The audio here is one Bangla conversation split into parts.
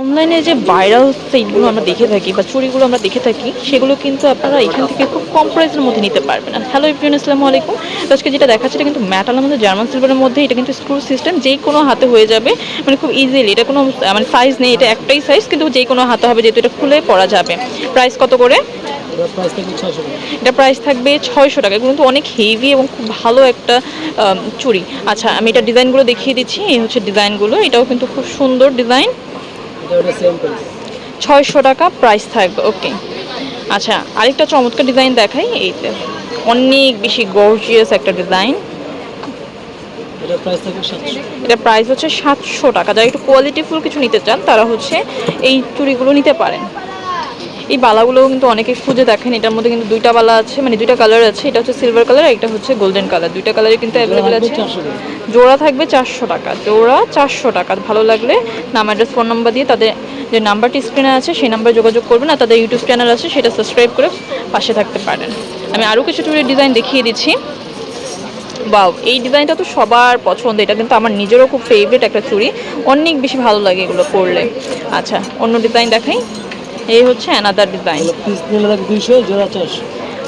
অনলাইনে যে ভাইরাল সেইটগুলো আমরা দেখে থাকি বা চুরিগুলো আমরা দেখে থাকি, সেগুলো কিন্তু আপনারা এখান থেকে খুব কম প্রাইসের মধ্যে নিতে পারবেন। হ্যালো ইফরিন আসসালামু আলাইকুম। তো আজকে যেটা দেখাচ্ছে এটা কিন্তু ম্যাটাল আমাদের জার্মান সিলভারের মধ্যে, এটা কিন্তু স্ক্রু সিস্টেম যে কোনো হাতে হয়ে যাবে মানে খুব ইজিলি এটা কোনো মানে সাইজ নেই, এটা একটাই সাইজ কিন্তু যে কোনো হাতে হবে, যেহেতু এটা খুলে পরা যাবে। প্রাইস কত করে? এটা প্রাইস থাকবে ছয়শো টাকা। কিন্তু অনেক হেভি এবং খুব ভালো একটা চুড়ি আচ্ছা আমি এটা ডিজাইনগুলো দেখিয়ে দিচ্ছি, এই হচ্ছে ডিজাইনগুলো এটাও কিন্তু খুব সুন্দর ডিজাইন এটা ওটা সেম প্রাইস ছয়শো টাকা প্রাইস থাকবে ওকে আচ্ছা আরেকটা চমৎকার ডিজাইন দেখাই এইতে অনেক বেশি গর্জিয়াস একটা ডিজাইন এটা প্রাইস হচ্ছে সাতশো টাকা। যারা একটু কোয়ালিটিফুল কিছু নিতে চান তারা হচ্ছে এই চুড়িগুলো নিতে পারেন। এই বালাগুলোও কিন্তু অনেকে খুঁজে দেখেন এটার মধ্যে কিন্তু দুইটা বালা আছে মানে দুইটা কালার আছে এটা হচ্ছে সিলভার কালার এটা হচ্ছে গোল্ডেন কালার দুইটা কালারই কিন্তু অ্যাভেলেবেল আছে। জোড়া থাকবে চারশো টাকা জোড়া চারশো টাকা। ভালো লাগলে নাম অ্যাড্রেস ফোন নাম্বার দিয়ে তাদের যে নাম্বারটি স্ক্রিনে আছে সেই নাম্বারে যোগাযোগ করবেন আর তাদের ইউটিউব চ্যানেল আছে সেটা সাবস্ক্রাইব করে পাশে থাকতে পারেন। আমি আরও কিছু চুড়ির ডিজাইন দেখিয়ে দিচ্ছি। বাউ এই ডিজাইনটা তো সবার পছন্দ এটা কিন্তু আমার নিজেরও খুব ফেভারিট একটা চুড়ি। অনেক বেশি ভালো লাগে এগুলো পরলে। আচ্ছা অন্য ডিজাইন দেখাই। এই হচ্ছে অ্যানাদার ডিজাইন পিস নিলে লাগবে দুইশো জোড়া চারশো।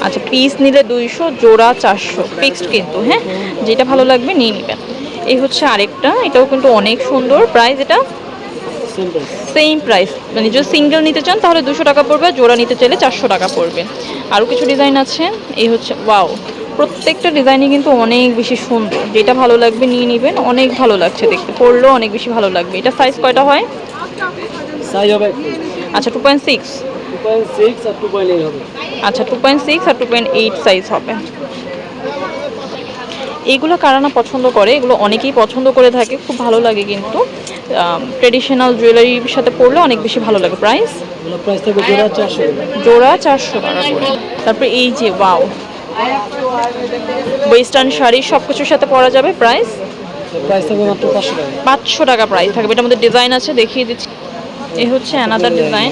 আচ্ছা পিস নিলে দুইশো জোড়া চারশো ফিক্সড কিন্তু হ্যাঁ? যেটা ভালো লাগবে নিয়ে নেবেন। এই হচ্ছে আরেকটা এটাও কিন্তু অনেক সুন্দর। প্রাইস এটা সেম প্রাইস মানে যদি সিঙ্গেল নিতে চান তাহলে দুশো টাকা পড়বে জোড়া নিতে চাইলে চারশো টাকা পড়বে। আরও কিছু ডিজাইন আছে এই হচ্ছে ওয়াও প্রত্যেকটা ডিজাইনই কিন্তু অনেক বেশি সুন্দর। যেটা ভালো লাগবে নিয়ে নেবেন অনেক ভালো লাগছে দেখতে। পড়লেও অনেক বেশি ভালো লাগবে। এটা সাইজ কয়টা হয়? সাইজ হবে আচ্ছা টু পয়েন্ট সিক্স আচ্ছা টু পয়েন্ট সিক্স আর টু পয়েন্ট এইট সাইজ হবে। এইগুলো কারা না পছন্দ করে? এগুলো অনেকেই পছন্দ করে থাকে। খুব ভালো লাগে কিন্তু। ট্রেডিশনাল জুয়েলারির সাথে পরলে অনেক বেশি ভালো লাগে। প্রাইস এগুলো জোড়া চারশো টাকা। করে। তারপরে এই যে ওয়াও ওয়েস্টার্ন শাড়ি সব কিছুর সাথে পরা যাবে। প্রাইস পাঁচশো টাকা। প্রাইস থাকবে। এটার মধ্যে ডিজাইন আছে দেখিয়ে দিচ্ছি। এই হচ্ছে অ্যানাদার ডিজাইন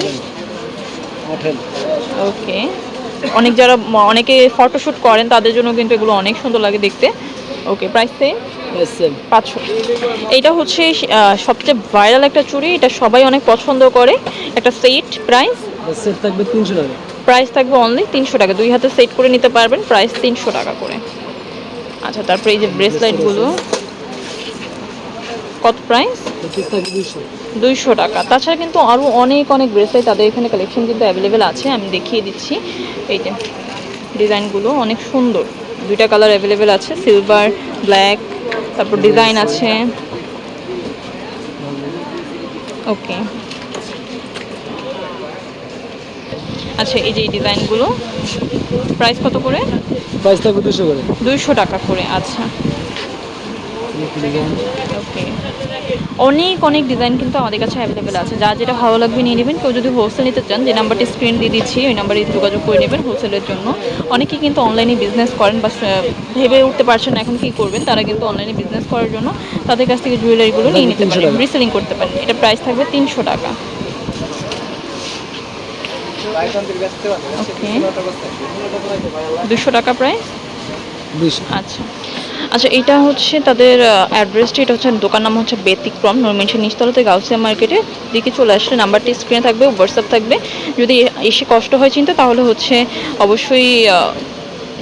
ওকে অনেক যারা অনেকে ফটোশ্যুট করেন তাদের জন্য কিন্তু এগুলো অনেক সুন্দর লাগে দেখতে। ওকে প্রাইস সেম পাঁচশো। এইটা হচ্ছে সবচেয়ে ভাইরাল একটা চুড়ি এটা সবাই অনেক পছন্দ করে। একটা সেট প্রাইস সেট থাকবে তিনশো টাকা। প্রাইস থাকবে অনলি তিনশো টাকা। দুই হাতে সেট করে নিতে পারবেন প্রাইস তিনশো টাকা করে। আচ্ছা তারপরে এই যে ব্রেসলাইটগুলো কত প্রাইস দুইশো টাকা। তাছাড়া কিন্তু আরও অনেক অনেক ব্রেসলেট তাদের এখানে কালেকশন কিন্তু অ্যাভেলেবেল আছে। আমি দেখিয়ে দিচ্ছি। এই যে ডিজাইনগুলো অনেক সুন্দর। দুইটা কালার অ্যাভেলেবেল আছে। সিলভার ব্ল্যাক তারপর ডিজাইন আছে। ওকে আচ্ছা এই যে এই ডিজাইনগুলো। প্রাইস কত করে? প্রাইস থাকবে দুশো করে। দুইশো টাকা করে আচ্ছা। অনেক অনেক ডিজাইন কিন্তু আমাদের কাছে অ্যাভেলেবেল আছে। যা যেটা ভালো লাগবে নিয়ে নেবেন। কেউ যদি হোলসেল নিতে চান যে নাম্বারটি স্ক্রিন দিয়ে দিচ্ছি ওই নাম্বারে যোগাযোগ করে নেবেন হোলসেলের জন্য। অনেকেই কিন্তু অনলাইনে বিজনেস করেন বা ভেবে উঠতে পারছেন না এখন কী করবেন। তারা কিন্তু অনলাইনে বিজনেস করার জন্য তাদের কাছ থেকে জুয়েলারিগুলো নিয়ে নিতে পারেন। রিসেলিং করতে পারেন। এটা প্রাইস থাকবে তিনশো টাকা। দুশো টাকা প্রাইস দুইশো আচ্ছা। আচ্ছা এটা হচ্ছে তাদের অ্যাড্রেসটি এটা হচ্ছে দোকান নাম হচ্ছে ব্যতিক্রম। নরমেন্সের নিচতলাতে গাউসিয়া মার্কেটে দিকে চলে আসলে নাম্বারটি স্ক্রিনে থাকবে হোয়াটসঅ্যাপ থাকবে। যদি এসে কষ্ট হয় চিন্তা, তাহলে হচ্ছে অবশ্যই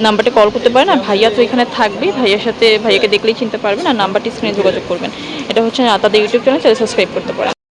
নাম্বারটি কল করতে পারেন। আর ভাইয়া তো এখানে থাকবে, ভাইয়ার সাথে ভাইয়াকে দেখলেই চিনতে পারবেন। আর নাম্বারটি স্ক্রিনে যোগাযোগ করবেন। এটা হচ্ছে তাদের ইউটিউব চ্যানেল সাবস্ক্রাইব করতে পারেন।